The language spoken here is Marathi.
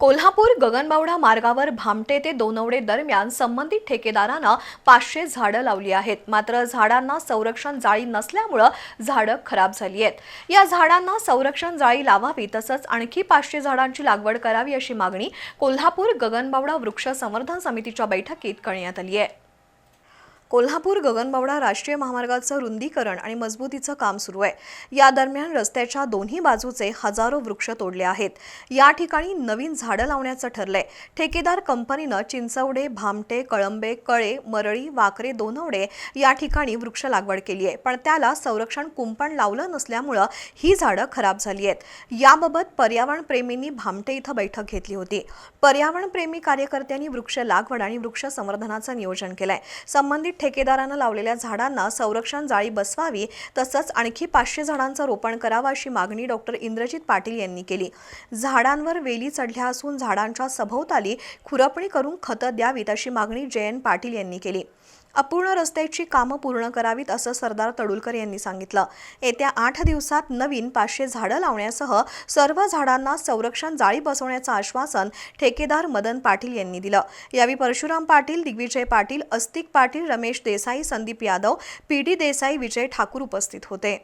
कोल्हापूर गगनबावडा मार्गावर भामटे ते दोनवडे दरम्यान संबंधित ठेकेदारांना पाचशे झाडं लावली आहेत. मात्र झाडांना संरक्षण जाळी नसल्यामुळं झाडं खराब झाली आहेत. या झाडांना संरक्षण जाळी लावावी तसंच आणखी पाचशे झाडांची लागवड करावी अशी मागणी कोल्हापूर गगनबावडा वृक्ष संवर्धन समितीच्या बैठकीत करण्यात आली आहे. कोल्हापूर गगनबावडा राष्ट्रीय महामार्गाचं रुंदीकरण आणि मजबूतीचं काम सुरू आहे. या दरम्यान रस्त्याच्या दोन्ही बाजूचे हजारो वृक्ष तोडले आहेत. या ठिकाणी नवीन झाडं लावण्याचं ठरलंय. ठेकेदार कंपनीनं चिंचवडे भामटे कळंबे कळे मरळी वाकरे दोनवडे या ठिकाणी वृक्ष लागवड केली आहे. पण त्याला संरक्षण कुंपण लावलं नसल्यामुळं ही झाडं खराब झाली आहेत. याबाबत पर्यावरण प्रेमींनी भामटे इथं बैठक घेतली होती. पर्यावरण प्रेमी कार्यकर्त्यांनी वृक्ष लागवड आणि वृक्ष संवर्धनाचं नियोजन केलंय. संबंधित ठेकेदारानं लावलेल्या झाडांना संरक्षण जाळी बसवावी तसंच आणखी पाचशे झाडांचं रोपण करावं अशी मागणी डॉक्टर इंद्रजित पाटील यांनी केली. झाडांवर वेली चढल्या असून झाडांच्या सभोवताली खुरपणी करून खतं द्यावीत अशी मागणी जयंत पाटील यांनी केली. अपूर्ण रस्त्याची कामं पूर्ण करावीत असं सरदार तडुलकर यांनी सांगितलं. येत्या आठ दिवसात नवीन पाचशे झाडं लावण्यासह सर्व झाडांना संरक्षण जाळी बसवण्याचं आश्वासन ठेकेदार मदन पाटील यांनी दिलं. यावेळी परशुराम पाटील दिग्विजय पाटील अस्तिक पाटील रमेश देसाई संदीप यादव पी डी देसाई विजय ठाकूर उपस्थित होते.